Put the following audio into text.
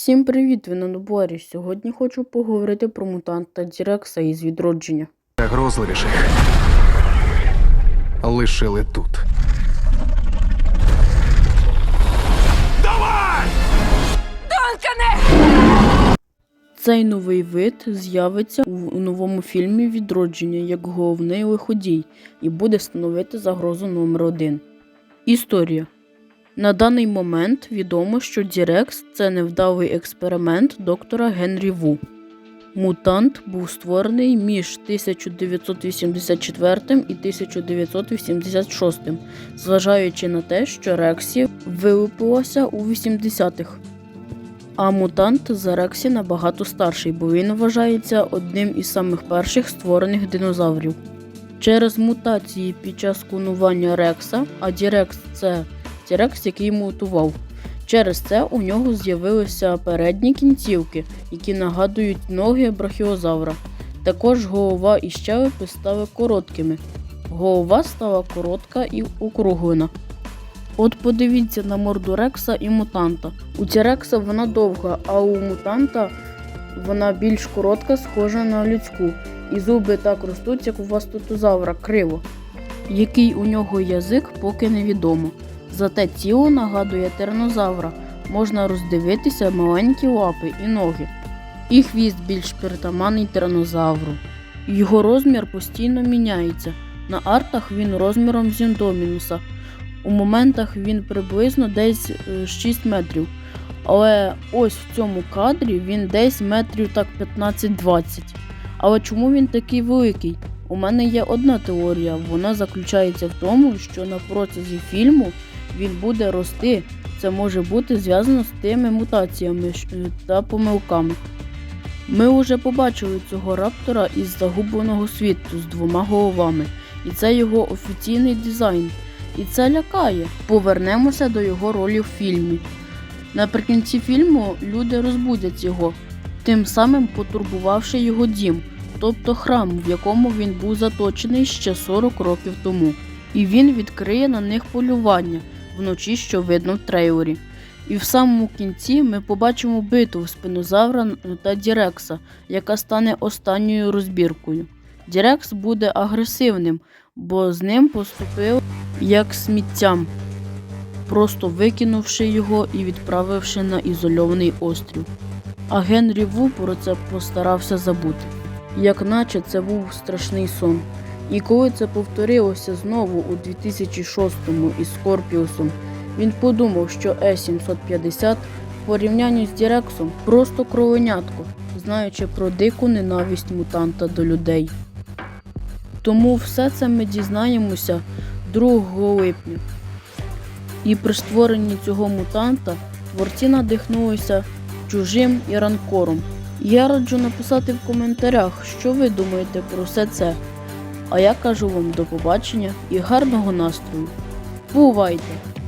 Всім привіт, ви на наборі. Сьогодні хочу поговорити про мутанта Дірекса із відродження. Загрозливіших лишили тут. Цей новий вид з'явиться у новому фільмі Відродження як головний лиходій і буде становити загрозу номер один. Історія. На даний момент відомо, що Дірекс це невдалий експеримент доктора Генрі Ву. Мутант був створений між 1984 і 1986, зважаючи на те, що Рексі вилупилося у 80-х. А мутант за Рексі набагато старший, бо він вважається одним із самих перших створених динозаврів. Через мутації під час клонування Рекса, а Дірекс це Дірекс, який мутував. Через це у нього з'явилися передні кінцівки, які нагадують ноги брахіозавра. Також голова і щелепи стали короткими. Голова стала коротка і округлена. От подивіться на морду Рекса і мутанта. У Тірекса вона довга, а у мутанта вона більш коротка, схожа на людську. І зуби так ростуть, як у вастотозавра, криво. Який у нього язик, поки невідомо. Зате тіло нагадує тернозавра. Можна роздивитися маленькі лапи і ноги. І хвіст більш притаманний тернозавру. Його розмір постійно міняється. На артах він розміром з індомінуса. У моментах він приблизно десь е, 6 метрів. Але ось в цьому кадрі він десь метрів так 15-20. Але чому він такий великий? У мене є одна теорія. Вона заключається в тому, що на протязі фільму він буде рости. Це може бути зв'язано з тими мутаціями е, та помилками. Ми вже побачили цього раптора із загубленого світу з двома головами, і це його офіційний дизайн. І це лякає. Повернемося до його ролі в фільмі. Наприкінці фільму люди розбудять його, тим самим потурбувавши його дім, тобто храм, в якому він був заточений ще 40 років тому. І він відкриє на них полювання вночі, що видно в трейлері. І в самому кінці ми побачимо битву спинозавра та Дірекса, яка стане останньою розбіркою. Дірекс буде агресивним, бо з ним поступив як сміттям, просто викинувши його і відправивши на ізольований острів. А Генрі Ву про це постарався забути, як наче це був страшний сон. І коли це повторилося знову у 2006-му із Скорпіусом, він подумав, що Е750 в порівнянні з Дірексом просто кровенятко, знаючи про дику ненависть мутанта до людей. Тому все це ми дізнаємося 2 липня. І при створенні цього мутанта творці надихнулися чужим і ранкором. Я раджу написати в коментарях, що ви думаєте про все це. А я кажу вам до побачення і гарного настрою. Бувайте!